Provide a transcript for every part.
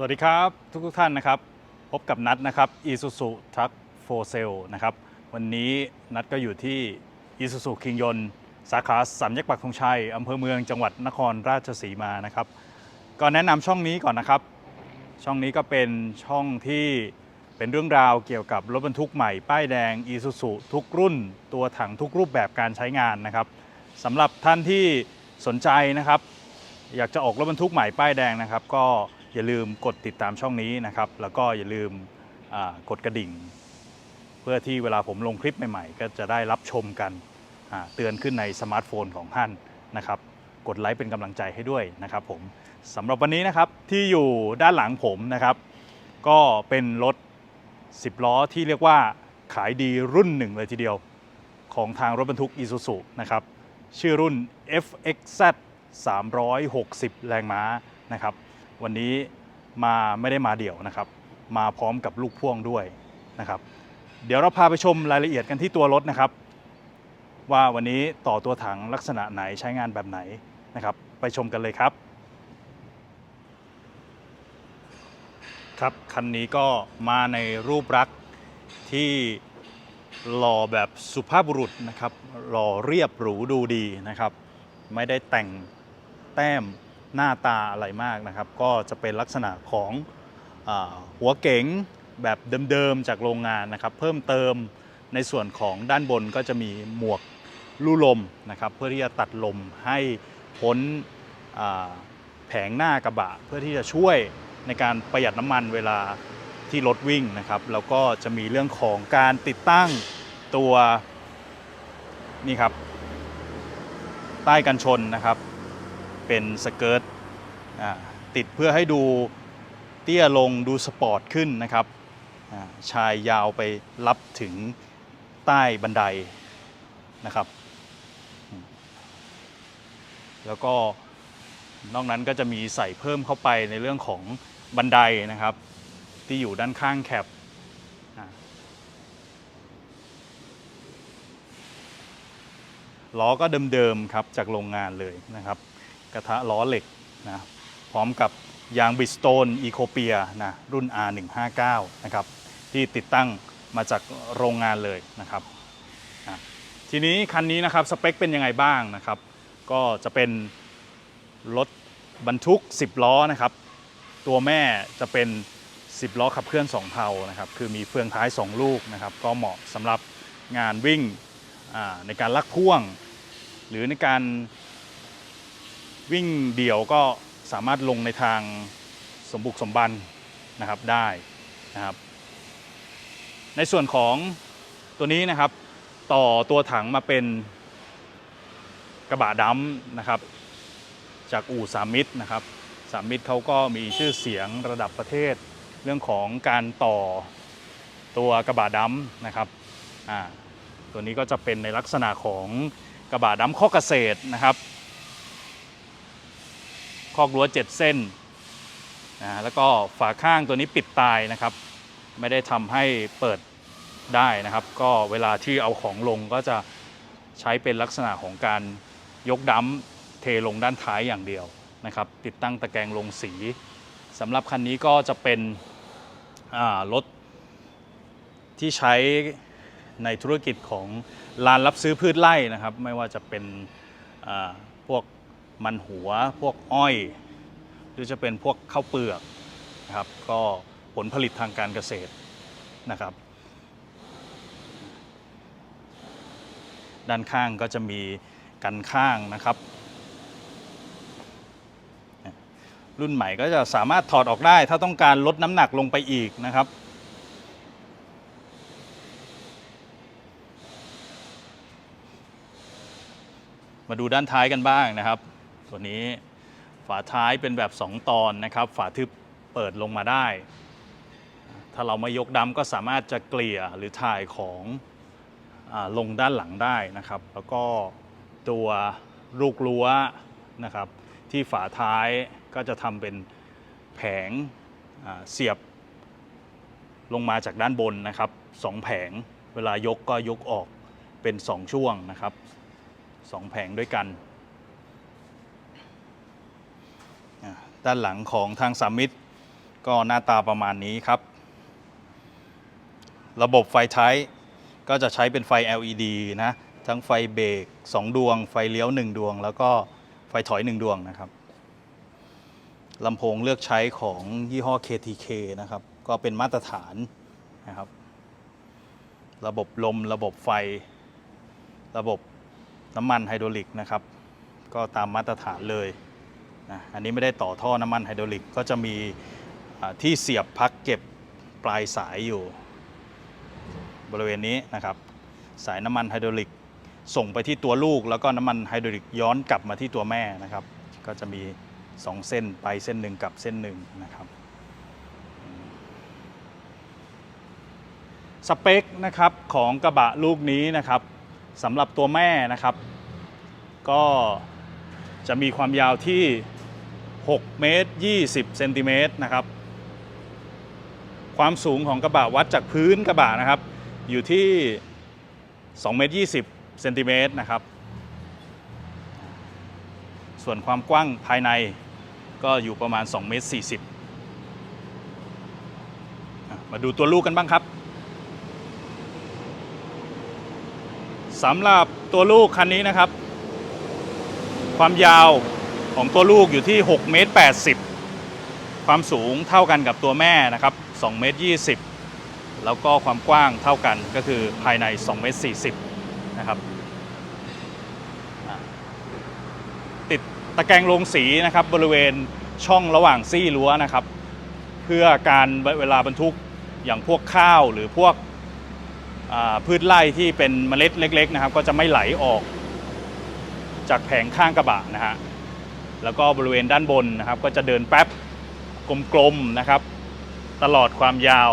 สวัสดีครับทุกทุกท่านนะครับ พบกับนัดนะครับ Isuzu Truck for Sale นะครับ วันนี้นัดก็อยู่ที่ Isuzu คิงยนสาขาสามแยกปักธงชัยอำเภอเมืองจังหวัดนครราชสีมานะครับก็แนะนำช่องนี้ก่อนนะครับ ช่องนี้ก็เป็นช่องที่เป็นเรื่องราวเกี่ยวกับรถบรรทุกใหม่ ป้ายแดง Isuzu ทุกรุ่น ตัวถังทุกรูปแบบการใช้งานนะครับสำหรับท่านที่สนใจนะครับ อยากจะออกรถบรรทุกใหม่ป้ายแดงนะครับ ก็ อย่าลืมกดติดตามช่องนี้นะครับ แล้วก็อย่าลืมกดกระดิ่ง เพื่อที่เวลาผมลงคลิปใหม่ๆ ก็จะได้รับชมกันเตือนขึ้นในสมาร์ทโฟนของท่านนะครับ กดไลค์เป็นกำลังใจให้ด้วยนะครับผมสำหรับวันนี้นะครับที่อยู่ด้านหลังผมนะครับ ก็เป็นรถ 10 ล้อที่เรียกว่าขายดีรุ่นหนึ่งเลยทีเดียว ของทางรถบรรทุก Isuzu นะครับ ชื่อรุ่น FXZ 360 แรงม้านะครับ วันนี้มาไม่ได้มาเดี่ยวนะครับ มาพร้อมกับลูกพ่วงด้วยนะครับ เดี๋ยวเราพาไปชมรายละเอียดกันที่ตัวรถนะครับ ว่าวันนี้ต่อตัวถังลักษณะไหนใช้งานแบบไหนนะครับ ไปชมกันเลยครับ ครับคันนี้ก็มาในรูปลักษณ์ที่หล่อแบบสุภาพบุรุษนะครับหล่อเรียบหรูดูดีนะครับ ไม่ได้แต่งแต้ม หน้าตาอะไรมากนะครับ ก็จะเป็นลักษณะของอหัวเก๋งแบบเดิมๆจากโรงงานนะครับ เพิ่มเติมในส่วนของด้านบนก็จะมีหมวกลู่ลมนะครับ เพื่อที่จะตัดลมให้พ้นแผงหน้ากระบะ เพื่อที่จะช่วยในการประหยัดน้ำมันเวลาที่รถวิ่งนะครับ แล้วก็จะมีเรื่องของการติดตั้งตัวนี่ครับใต้กันชนนะครับ เป็นสเกิร์ตติดเพื่อให้ดูเตี้ยลงดูสปอร์ตขึ้นนะครับชายยาวไปรับถึงใต้บันไดนะครับ แล้วก็นอกนั้นก็จะมีใส่เพิ่มเข้าไปในเรื่องของบันไดนะครับ ที่อยู่ด้านข้างแคปล้อก็เดิมๆครับจากโรงงานเลยนะครับ กระทะล้อเหล็กนะพร้อมกับยางบิสโตนอีโคเปียนะรุ่น R159 นะครับที่ติดตั้งมาจากโรงงานเลยนะครับอะทีนี้คันนี้นะครับสเปคเป็นยังไงบ้างนะครับ ก็จะเป็นรถบรรทุก 10 ล้อนะครับ ตัวแม่จะเป็น 10 ล้อขับเคลื่อน 2 เทานะครับคือมีเฟืองท้าย 2 ลูกนะครับ ก็เหมาะสำหรับงานวิ่งในการลักพ่วง หรือในการ วิ่งเดี่ยวก็สามารถลงในทางสมบุกสมบันนะครับได้นะครับ ในส่วนของตัวนี้นะครับ ต่อตัวถังมาเป็นกระบะดำนะครับ จากอู่สามมิตรนะครับสามมิตรเขาก็มีชื่อเสียงระดับประเทศ เรื่องของการต่อตัวกระบะดำนะครับอ่าตัวนี้ก็จะเป็นในลักษณะของกระบะดำข้อเกษตรนะครับ คอกรั้ว 7 เส้นนะแล้วก็ฝาข้างตัวนี้ปิดตายนะครับ ไม่ได้ทำให้เปิดได้นะครับ ก็เวลาที่เอาของลงก็จะใช้เป็นลักษณะของการยกดัมเทลงด้านท้ายอย่างเดียวนะครับ ติดตั้งตะแกรงลงสีสำหรับคันนี้ก็จะเป็นรถที่ใช้ในธุรกิจของลานรับซื้อพืชไร่นะครับ ไม่ว่าจะเป็นพวก มันหัวพวกอ้อย หรือจะเป็นพวกข้าวเปลือกนะครับก็ผลผลิตทางการเกษตรนะครับ ด้านข้างก็จะมีกันข้างนะครับ รุ่นใหม่ก็จะสามารถถอดออกได้ ถ้าต้องการลดน้ำหนักลงไปอีกนะครับมาดูด้านท้ายกันบ้างนะครับ ตัวนี้ฝาท้ายเป็นแบบ 2 ตอนนะครับ ฝาทึบเปิดลงมาได้ ถ้าเราไม่ยกดำก็สามารถจะเกลี่ยหรือถ่ายของอลงด้านหลังได้นะครับ แล้วก็ตัวลูกรั้วนะครับ ที่ฝาท้ายก็จะทำเป็นแผงเสียบลงมาจากด้านบนนะครับสองแผง เวลายกก็ยกออกเป็น 2 ช่วงนะครับสองแผงด้วยกันอ่า ด้านหลังของทางสามมิตรก็หน้าตาประมาณนี้ครับ ระบบไฟท้ายก็จะใช้เป็นไฟ LED นะ ทั้งไฟเบรก2 ดวง ไฟเลี้ยว 1 ดวง แล้วก็ไฟถอย 1 ดวงนะครับลำโพงเลือกใช้ของยี่ห้อ KTK นะครับ ก็เป็นมาตรฐานนะครับ ระบบลม ระบบไฟ ระบบน้ำมันไฮดรอลิกนะครับ ก็ตามมาตรฐานเลย นะอันนี้ไม่ได้ต่อท่อน้ำมันไฮดรอลิกก็จะมีที่เสียบพักเก็บปลายสายอยู่ บริเวณนี้นะครับ สายน้ำมันไฮดรอลิกส่งไปที่ตัวลูก แล้วก็น้ำมันไฮดรอลิกย้อนกลับมาที่ตัวแม่นะครับ ก็จะมี 2 เส้นไปเส้นหนึ่งกับเส้นหนึ่งนะครับสเปคนะครับของกระบะลูกนี้นะครับสำหรับตัวแม่นะครับ ก็จะมีความยาวที่ 6เมตร20เซนติเมตรนะครับ ความสูงของกระบะวัดจากพื้นกระบะนะครับ อยู่ที่2เมตร20เซนติเมตรนะครับ ส่วนความกว้างภายในก็อยู่ประมาณ2เมตร40 มาดูตัวลูกกันบ้างครับสำหรับตัวลูกคันนี้นะครับ ความยาว ของตัวลูกอยู่ที่6เมตร80 ความสูงเท่ากันกับตัวแม่นะครับ2เมตร20 แล้วก็ความกว้างเท่ากันก็คือภายใน2เมตร40 นะครับ ติดตะแกรงโรงสีนะครับบริเวณช่องระหว่างซี่รั้วนะครับ เพื่อการเวลาบรรทุกอย่างพวกข้าวหรือพวกพืชไร่ที่เป็นเมล็ดเล็ก ๆ นะครับ ก็จะไม่ไหลออกจากแผงข้างกระบะนะฮะ แล้วก็บริเวณด้านบนนะครับก็จะเดินแป๊บกลมๆนะครับ ตลอดความยาว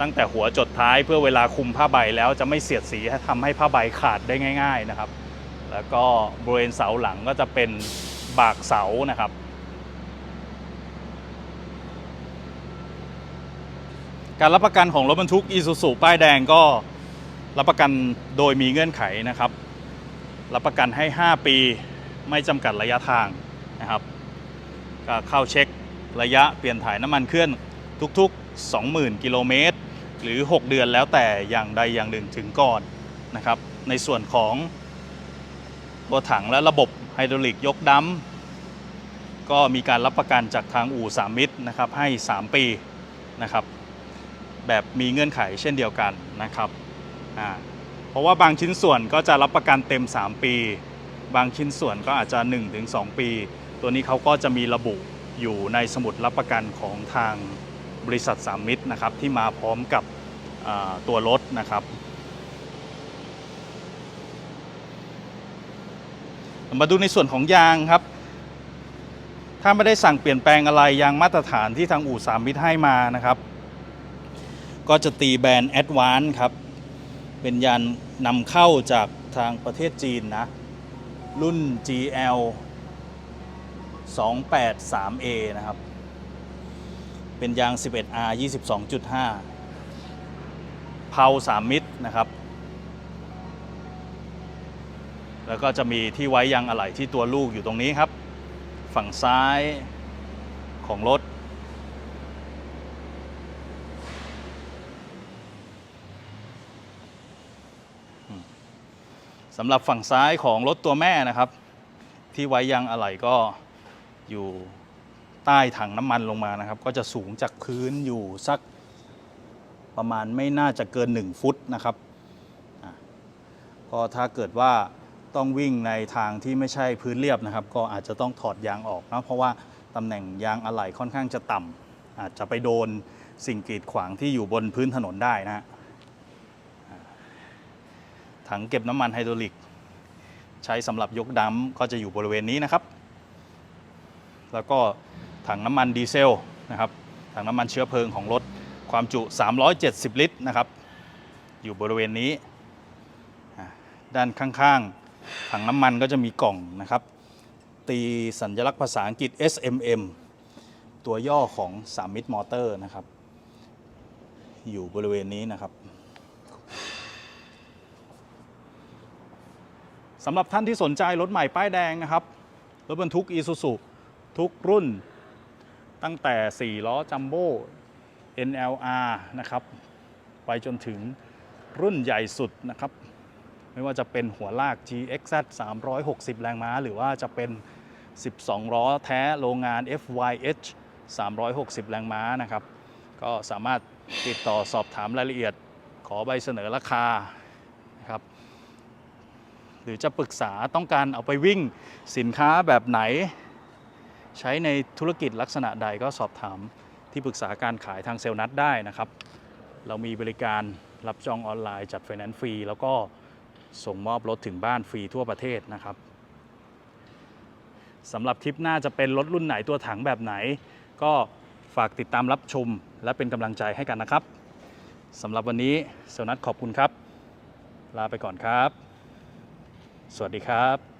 ตั้งแต่หัวจดท้ายเพื่อเวลาคุมผ้าใบแล้วจะไม่เสียดสีทำให้ผ้าใบขาดได้ง่าย ๆนะครับ แล้วก็บริเวณเสาหลังก็จะเป็นบากเสานะครับ การรับประกันของรถบรรทุกอีซูซูป้ายแดงก็รับประกันโดยมีเงื่อนไขนะครับ รับประกันให้ 5 ปี ไม่จำกัดระยะทางนะครับก็เข้าเช็คระยะเปลี่ยนถ่ายน้ำมันเคลื่อนทุกๆ 20,000 กิโลเมตร หรือ 6 เดือนแล้วแต่อย่างใดอย่างหนึ่งถึงก่อนนะครับ ในส่วนของตัวถังและระบบไฮดรอลิกยกดัมก็มีการรับประกันจากทางอู่สามมิตรนะครับให้ 3 ปีนะครับ แบบมีเงื่อนไขเช่นเดียวกันนะครับ เพราะว่าบางชิ้นส่วนก็จะรับประกันเต็ม 3 ปี บางชิ้นส่วนก็อาจจะ 1-2 ปี ตัวนี้เขาก็จะมีระบุอยู่ในสมุดรับประกันของทางบริษัทสามมิตรนะครับที่มาพร้อมกับตัวรถนะครับมาดูในส่วนของยางครับ ถ้าไม่ได้สั่งเปลี่ยนแปลงอะไรยางมาตรฐานที่ทางอู่สามมิตรให้มานะครับ ก็จะตีแบรนด์ Advance ครับ เป็นยานนำเข้าจากทางประเทศจีนนะ รุ่น GL 283A นะครับ เป็นยาง 11R 22.5 เพา3 มิตรนะครับ แล้วก็จะมีที่ไว้ยางอะไหล่ที่ตัวลูกอยู่ตรงนี้ครับ ฝั่งซ้ายของรถ สำหรับฝั่งซ้ายของรถตัวแม่นะครับ ที่ไว้ยางอะไหล่ก็อยู่ใต้ถังน้ำมันลงมานะครับ ก็จะสูงจากพื้นอยู่สักประมาณไม่น่าจะเกิน 1 ฟุตนะครับอะก็ถ้าเกิดว่าต้องวิ่งในทางที่ไม่ใช่พื้นเรียบนะครับ ก็อาจจะต้องถอดยางออกนะเพราะว่าตำแหน่งยางอะไหล่ค่อนข้างจะต่ำอาจจะไปโดนสิ่งกีดขวางที่อยู่บนพื้นถนนได้นะฮะ ถังเก็บน้ำมันไฮดรอลิก ใช้สำหรับยกดัมก็จะอยู่บริเวณนี้นะครับ แล้วก็ถังน้ำมันดีเซลนะครับถังน้ำมันเชื้อเพลิงของรถความจุ 370 ลิตรนะครับ อยู่บริเวณนี้ ด้านข้างๆ ถังน้ำมันก็จะมีกล่องนะครับ ตีสัญลักษณ์ภาษาอังกฤษ SMM ตัวย่อของสามมิตรมอเตอร์นะครับ อยู่บริเวณนี้นะครับ สำหรับท่านที่สนใจรถใหม่ป้ายแดงนะครับ รถบรรทุกอีซูซูทุกรุ่น ตั้งแต่ 4 ล้อจัมโบ้ NLR นะครับ ไปจนถึงรุ่นใหญ่สุดนะครับ ไม่ว่าจะเป็นหัวลาก GXZ 360 แรงม้า หรือว่าจะเป็น 12 ล้อแท้โรงงาน FYH 360 แรงม้านะครับ ก็สามารถติดต่อสอบถามรายละเอียด ขอใบเสนอราคา หรือจะปรึกษาต้องการเอาไปวิ่งสินค้าแบบไหน ใช้ในธุรกิจลักษณะใดก็สอบถามที่ปรึกษาการขายทางเซลล์นัดได้นะครับ เรามีบริการรับจองออนไลน์จัดไฟแนนซ์ฟรี แล้วก็ส่งมอบรถถึงบ้านฟรีทั่วประเทศนะครับสำหรับทริปหน้าจะเป็นรถรุ่นไหนตัวถังแบบไหน ก็ฝากติดตามรับชม และเป็นกำลังใจให้กันนะครับสำหรับวันนี้เซลล์นัดขอบคุณครับ ลาไปก่อนครับ สวัสดีครับ「